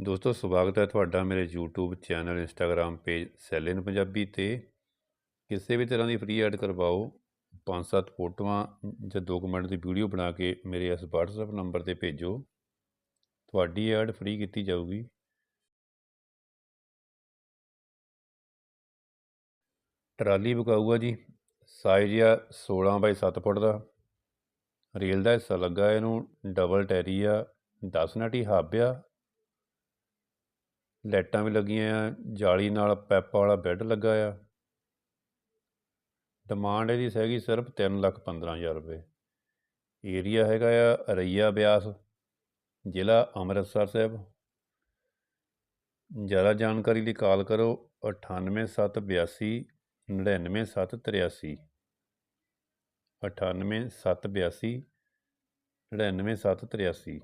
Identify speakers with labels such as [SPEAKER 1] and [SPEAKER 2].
[SPEAKER 1] ਦੋਸਤੋ, ਸਵਾਗਤ ਹੈ ਤੁਹਾਡਾ ਮੇਰੇ YouTube ਚੈਨਲ, Instagram ਪੇਜ ਸੈਲ ਪੰਜਾਬੀ ਤੇ। ਕਿਸੇ ਵੀ ਤਰ੍ਹਾਂ ਦੀ ਫ੍ਰੀ ਐਡ ਕਰਵਾਓ, ਪੰਜ ਸੱਤ ਫੋਟੋਆਂ ਜਾਂ 2 ਮਿੰਟ ਦੀ ਵੀਡੀਓ ਬਣਾ ਕੇ ਮੇਰੇ ਇਸ WhatsApp ਨੰਬਰ ਤੇ ਭੇਜੋ। ਤੁਹਾਡੀ ਐਡ ਫ੍ਰੀ ਕੀਤੀ ਜਾਊਗੀ। ਟਰਾਲੀ ਵਿਕਾਊਗਾ ਜੀ। ਸਾਈਜ਼ ਆ 16 ਬਾਈ 7 ਫੁੱਟ ਦਾ। ਰੇਲ ਦਾ ਹਿੱਸਾ ਲੱਗਾ ਇਹਨੂੰ ਡਬਲ ਟੈਰੀ ਆ 10 ਨਟੀ ਹੱਬ ਆ। ਲਾਈਟਾਂ ਵੀ ਲੱਗੀਆਂ ਆ, ਜਾਲੀ ਨਾਲ ਪੈਪਾ ਵਾਲਾ ਬੈੱਡ ਲੱਗਾ ਆ। ਡਿਮਾਂਡ ਇਹਦੀ ਹੈਗੀ ਸਿਰਫ 3 ਲੱਖ 15000 ਰੁਪਏ। ਏਰੀਆ ਹੈਗਾ ਆ ਰਈਆ ਬਿਆਸ, ਜ਼ਿਲ੍ਹਾ ਅੰਮ੍ਰਿਤਸਰ ਸਾਹਿਬ। ਜ਼ਿਆਦਾ ਜਾਣਕਾਰੀ ਲਈ ਕਾਲ ਕਰੋ 98782 99783 98782 99783